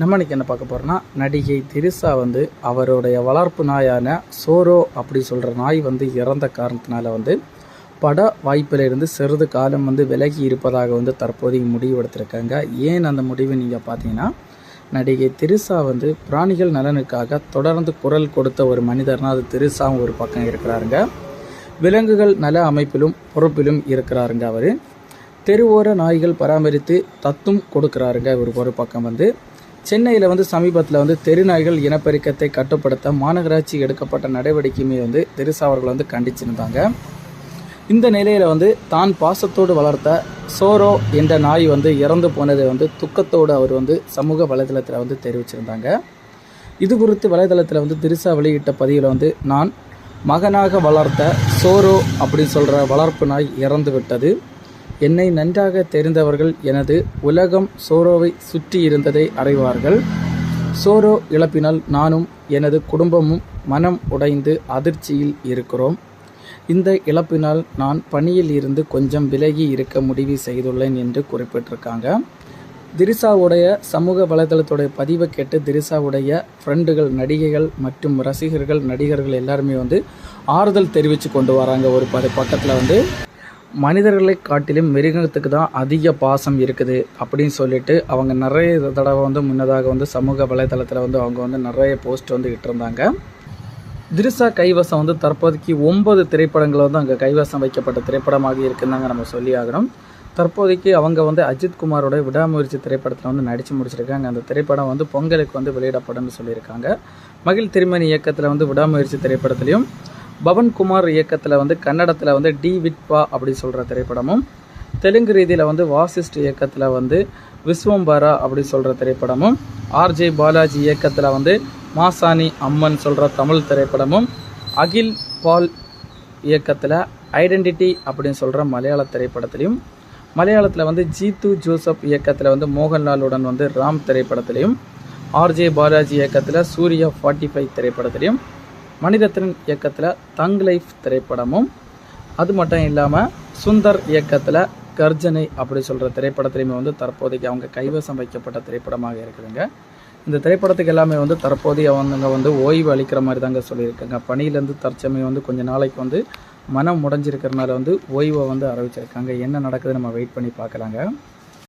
நம்ம இன்னைக்கு என்ன பார்க்க போகிறோம்னா நடிகை திரிசா வந்து அவருடைய வளர்ப்பு நாயான சோரோ அப்படி சொல்கிற நாய் வந்து இறந்த காரணத்தினால வந்து பட வாய்ப்பிலிருந்து சிறிது காலம் வந்து விலகி இருப்பதாக வந்து தற்போதைய முடிவு எடுத்திருக்காங்க. ஏன் அந்த முடிவு நீங்கள் பார்த்தீங்கன்னா நடிகை திரிசா வந்து பிராணிகள் நலனுக்காக தொடர்ந்து குரல் கொடுத்த ஒரு மனிதர்னால் அது திரிசாவும் ஒரு பக்கம் இருக்கிறாருங்க. விலங்குகள் நல அமைப்பிலும் பொறுப்பிலும் இருக்கிறாருங்க அவர். தெருவோர நாய்கள் பராமரித்து தத்தும் கொடுக்குறாருங்க இவர் ஒரு பக்கம் வந்து. சென்னையில் வந்து சமீபத்தில் வந்து தெருநாய்கள் இனப்பெருக்கத்தை கட்டுப்படுத்த மாநகராட்சி எடுக்கப்பட்ட நடவடிக்கையுமே வந்து தெருசா அவர்கள் வந்து கண்டிச்சிருந்தாங்க. இந்த நிலையில் வந்து தான் பாசத்தோடு வளர்த்த சோரோ என்ற நாய் வந்து இறந்து போனதை வந்து துக்கத்தோடு அவர் வந்து சமூக வலைதளத்தில் வந்து தெரிவிச்சிருந்தாங்க. இது குறித்து வலைதளத்தில் வந்து திரிசா வெளியிட்ட பதிவில் வந்து நான் மகனாக வளர்த்த சோரோ அப்படின்னு சொல்கிற வளர்ப்பு நாய் இறந்து விட்டது என்னை நன்றாக தெரிந்தவர்கள் எனது உலகம் சோரோவை சுற்றி இருந்ததை அறிவார்கள் சோரோ இழப்பினால் நானும் எனது குடும்பமும் மனம் உடைந்து அதிர்ச்சியில் இருக்கிறோம். இந்த இழப்பினால் நான் பணியில் இருந்து கொஞ்சம் விலகி இருக்க முடிவு செய்துள்ளேன் என்று குறிப்பிட்டிருக்காங்க. திரிசாவுடைய சமூக வலைதளத்துடைய பதிவை கேட்டு திரிசாவுடைய ஃப்ரெண்டுகள் நடிகைகள் மற்றும் ரசிகர்கள் நடிகர்கள் எல்லாருமே வந்து ஆறுதல் தெரிவித்து கொண்டு வராங்க. ஒரு பது பக்கத்தில் வந்து மனிதர்களை காட்டிலும் மிருகத்துக்கு தான் அதிக பாசம் இருக்குது அப்படின்னு சொல்லிட்டு அவங்க நிறைய தடவை வந்து முன்னதாக வந்து சமூக வலைதளத்தில் வந்து அவங்க வந்து நிறைய போஸ்ட் வந்து இட்டிருந்தாங்க. திரிசா கைவசம் வந்து தற்போதைக்கு ஒன்பது திரைப்படங்கள் வந்து அங்கே கைவசம் வைக்கப்பட்ட திரைப்படமாக இருக்குன்னாங்க நம்ம சொல்லி ஆகணும். தற்போதைக்கு அவங்க வந்து அஜித் குமாரோட விடாமுயற்சி திரைப்படத்தில் வந்து நடித்து முடிச்சிருக்காங்க. அந்த திரைப்படம் வந்து பொங்கலுக்கு வந்து வெளியிடப்படும்னு சொல்லியிருக்காங்க. மகிழ் திருமணி இயக்கத்தில் வந்து விடாமுயற்சி திரைப்படத்திலையும் பவன்குமார் இயக்கத்தில் வந்து கன்னடத்தில் வந்து டி விட்பா அப்படி சொல்கிற திரைப்படமும் தெலுங்கு ரீதியில் வந்து வாசிஸ்ட் இயக்கத்தில் வந்து விஸ்வம்பரா அப்படி சொல்கிற திரைப்படமும் ஆர்ஜே பாலாஜி இயக்கத்தில் வந்து மாசாணி அம்மன் சொல்கிற தமிழ் திரைப்படமும் அகில் பால் இயக்கத்தில் ஐடென்டிட்டி அப்படின்னு சொல்கிற மலையாள திரைப்படத்திலையும் மலையாளத்தில் வந்து ஜீத்து ஜோசப் இயக்கத்தில் வந்து மோகன்லாலுடன் வந்து ராம் திரைப்படத்திலையும் ஆர்ஜே பாலாஜி இயக்கத்தில் சூர்யா ஃபார்ட்டி ஃபைவ் திரைப்படத்திலையும் மணிரத்னன் இயக்கத்தில் தங் லைஃப் திரைப்படமும் அது மட்டும் இல்லாமல் சுந்தர் இயக்கத்தில் கர்ஜனை அப்படி சொல்கிற திரைப்படத்திலையுமே வந்து தற்போதைக்கு அவங்க கைவசம் வைக்கப்பட்ட திரைப்படமாக இருக்குதுங்க. இந்த திரைப்படத்துக்கு எல்லாமே வந்து தற்போதைய அவங்க வந்து ஓய்வு அளிக்கிற மாதிரி தாங்க சொல்லியிருக்காங்க. பணியிலேருந்து தற்சமயம் வந்து கொஞ்சம் நாளைக்கு வந்து மனம் முடைஞ்சிருக்கிறனால வந்து ஓய்வை வந்து அறிவிச்சிருக்காங்க. என்ன நடக்குது நம்ம வெயிட் பண்ணி பார்க்கலாங்க.